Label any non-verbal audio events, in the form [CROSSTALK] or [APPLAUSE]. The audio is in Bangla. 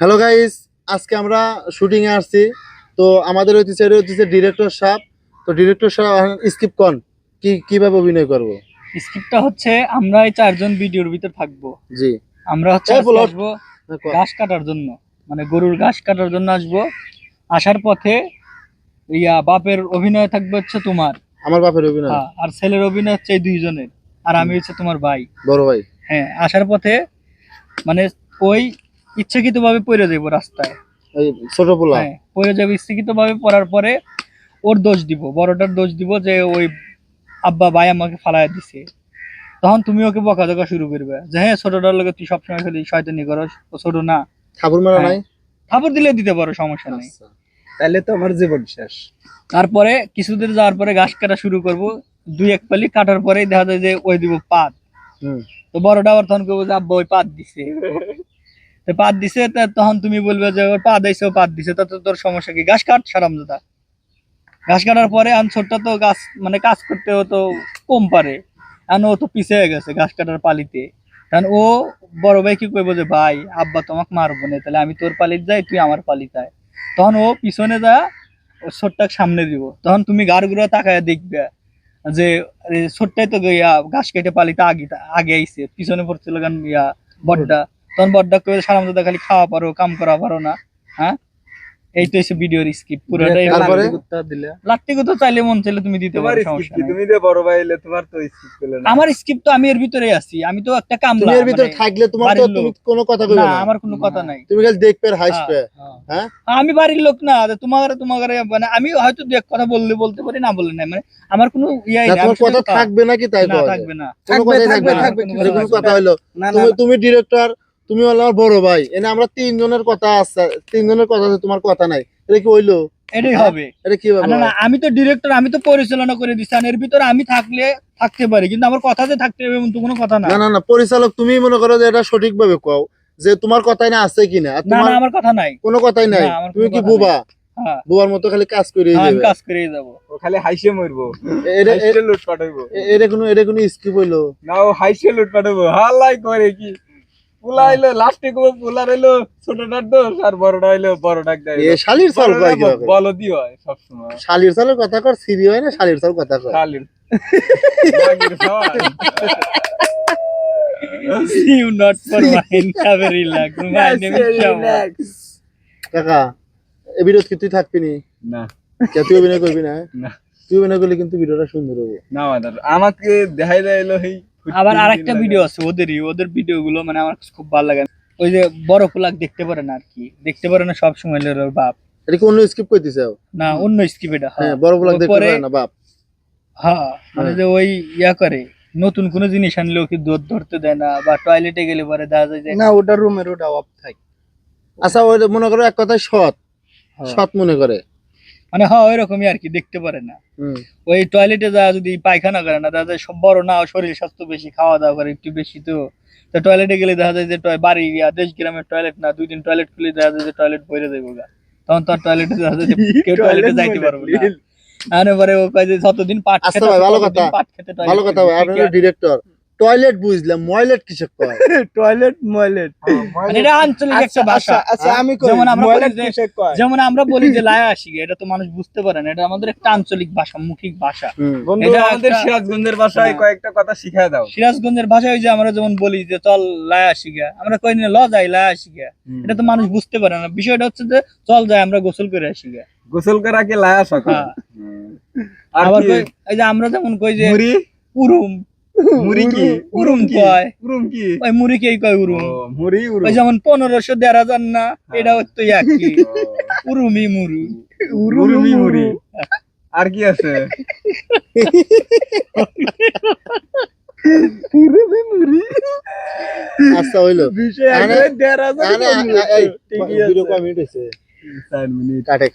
হ্যালো গাইস আজকে আমরা শুটিং এ আসছি। তো আমাদের হইতেছে এটা হইতেছে ডিরেক্টর সাহেব তো ডিরেক্টর সাহেব স্কিপ কন? কি কীভাবে অভিনয় করব? স্ক্রিপ্টটা হচ্ছে আমরা এই চারজন ভিডিওর ভিতর থাকব। জি। আমরা হচ্ছে। আসব ঘাস কাটার জন্য। মানে গরুর ঘাস কাটার জন্য আসব। আসার পথে ইয়া বাপের অভিনয় থাকবে হচ্ছে তোমার। আমার বাপের অভিনয়? হ্যাঁ, আর ছেলের অভিনয় হচ্ছে এই দুইজনের। আর আমি হচ্ছে তোমার ভাই। বড় ভাই? হ্যাঁ আসার পথে মানে ওই ইচ্ছাকৃত ভাবে পড়ে যাব রাস্তায় ছোট পোলা? হ্যাঁ পড়ে যাবে ইচ্ছাকৃত ভাবে পড়ার পরে ওর দোষ দিব বড়টার দোষ দিব যে ওই আব্বা ভাই আমাকে ফালায় দিছে। তখন তুমি ওকে বকাঝকা শুরু করবে যে হ্যাঁ ছোটটার লোকে তুই সবসময় খালি শয়তানি করস ও ছোট না। ঠাকুর মারা নাই? থাপড় দিলে দিতে পারো সমস্যা নেই। আচ্ছা। তাহলে তো আমার জীবন শেষ। তারপরে কিছুদিন যাওয়ার পরে ঘাস কাটা শুরু করব দুই এক পালি কাটার পরেই দেখা যায় যে ওই দিব পাত। হুম। তো বড়টা আবার তখন করব যে আব্বা ওই পাত দিছে। [LAUGHS] পাত দিছে তখন তুমি বলবে যে ওর পা দিছে, ও পাত দিছে, তাতে তোর সমস্যা কি? ঘাস কাট, সারাম দাদা। ঘাস কাটার পরে আন ছোটটা তো গাছ মানে কাজ করতে ও তো কম পারে। আর ও তো পিছিয়ে গেছে ঘাস কাটার পালিতে। কারণ ও বড় ভাই কি কইবো যে, ভাই, আব্বা তোমাকে মারবো না, তাহলে আমি তোর পালিত যাই, তুই আমার পালিত তখন ও পিছনে যা, ও ছোট্টাক সামনে দিব। তখন তুমি গাড়গুলো তাকায় দেখবে যে ছোট্টাই তো ঘাস কেটে পালিতে আগে আগে আইছে। পিছনে পড়ছিল গান ইয়া বড্ডা তখন বড্ডা কই সারাম দাদা খালি খাওয়া পারো কাম করা পারো না হ্যাঁ? এই তো এসে ভিডিওর স্কিপ পুরোটাই তারপরে? দিলে। লাত্তি তো চাইলে মন চাইলে তুমি দিতে পারো সমস্যা? নাই। তুমি যে বড় ভাই এলে তোমার তো স্কিপ পেলে না। আমার স্কিপ তো আমি এর ভিতরে আছি আমি তো একটা কামলা তুমি এর ভিতর থাকলে তোমার তো বাড়ির তুমি লোক। কোনো কথা কইবে না আমার কোনো কথা নাই। তুমি খালি দেখবে আর হাসবে হ্যাঁ। হ্যাঁ। আমি বাড়ির লোক না তোমার তোমার মানে আমি হয়তো এক কথা বললে বলতে পারি না বললে না মানে আমার কোনো ইয়াই না, নাই। তোমার কথা থাকবে নাকি তাই না থাকবে না। কোনো থাকবে, কথাই থাকবে, থাকবে না। থাকবে, কোনো কথা কথা হলো তুমি তুমি ডিরেক্টর তুমি হলো আমার বড় ভাই এনে আমরা তিনজনের কথা আছে তিনজনের কথা আছে তোমার কথা নাই। এটা কি হইল? এটাই হ্যাঁ, হবে। এটা কি না না আমি তো ডিরেক্টর আমি তো পরিচালনা করে দিচ্ছি আর এর ভিতরে আমি থাকলে থাকতে পারি কিন্তু আমার কথাতে থাকতে হবে এমন তো কোনো কথা না। না না না পরিচালক তুমি মনে করো যে এটা সঠিক ভাবে কও যে তোমার কথাই না আছে কিনা আর না তোমার না আমার কথা নাই। কোনো কথাই নাই। তুমি কি কথা বুবা? হ্যাঁ। বুবার মতো খালি কাজ করে হ্যাঁ, আমি যাবে কাজ করে যাব। ও খালি হাইসে মরবো। এটা হাইসে লুট পাঠাইবো এটা কোনো এটা কোনো স্কিপ হইল? না ও হাইসে লুট পাঠাবো হালাই করে কি? পুলা হইল লাস্টে কো পুলা রইল ছোটটার দোষ আর বড়টা হইল বড় ডাক দেয় এ শালির চাল কয় কি রকম? বলো দি সবসময়। শালির চালের কথা কর সিরি হয় না শালির চাল কথা কর শালির। সবাই [LAUGHS] কাকা ভিডিও কি তুই থাকবি নি? না। কে তুই অভিনয় করবি না? না। তুই অভিনয় করলে কিন্তু ভিডিওটা সুন্দর হবে। না আমাকে দেখাই দেয় আবার আরেকটা ভিডিও আছে ওদেরই ওদের ভিডিও গুলো মানে আমার খুব ভালো লাগে ওই যে বড় ফুলাক দেখতে পারে না আর কি। দেখতে পারে না সব সময় ওর বাপ। এটা কি অন্য স্কিপ করতেছে না অন্য স্কিপ এটা হ্যাঁ। বড় বড় দেখতে পারে না বাপ। হ্যাঁ মানে হ্যাঁ। যে ওই ইয়া করে নতুন কোনো জিনিস আনলেও কি দুধ ধরতে দেয় না বা টয়লেটে গেলে পরে দেখা যায় না ওটা রুমের ওটা অফ থাকে। আচ্ছা ওই মনে করো এক কথায় সৎ। হ্যাঁ। সৎ মনে করে। মানে হ্যাঁ ওইরকমই আর কি দেখতে পারে না। ওই টয়লেটে যা যদি পায়খানা করে না যায় সব বড় না শরীর স্বাস্থ্য বেশি খাওয়া দাওয়া করে একটু বেশি তো। তো টয়লেটে গেলে দেখা যায় যে বাড়ি দেশ গ্রামের টয়লেট না দুই দিন টয়লেট খুলে দেখা যায় যে টয়লেট ভরে দেবো গা। তখন তো টয়লেটে দেখা যায় যে [LAUGHS] কেউ টয়লেটে যাইতে পারব না। আরে পরে ও কয় যে যতদিন পাট আচ্ছা খেতে ভালো কথা। ভালো কথা। ভাই আপনার ডিরেক্টর টয়লেট বুঝলাম ময়লেট কিসে কয়? টয়লেট ময়লেট মানে এটা আঞ্চলিক একটা ভাষা। আচ্ছা আমি যেমন আমরা বলি যে- কিসে যেমন আমরা বলি যে লায়া আসি এটা তো মানুষ বুঝতে পারে না এটা আমাদের একটা আঞ্চলিক ভাষা মুখিক ভাষা। এটা আমাদের সিরাজগঞ্জের ভাষায় হ্যাঁ। কয়েকটা কথা শিখায় দাও। সিরাজগঞ্জের ভাষায় ওই যে আমরা যেমন বলি যে চল লায়া আসি গা আমরা কই না ল যাই লায়া আসি গা এটা তো মানুষ বুঝতে পারে না। বিষয়টা হচ্ছে যে চল যাই আমরা গোসল করে আসি গা গোসল করা কি লায়া সকাল হ্যাঁ। আর আবার এই যে আমরা যেমন কই যে উরুম। মুড়ি কি উরুম কয়? উরুম কি ওই মুড়ি কে কয় উরুম? মুড়ি উরুম। ওই যেমন পনেরোশো দেড় হাজার না এটা হচ্ছে একই। উরুমি মুরু। উরুমি মুড়ি আর কি আছে? উরুমি মুড়ি আচ্ছা হইল। বিষয় দেড় হাজার ঠিকই আছে। মিনিট। কাটেক।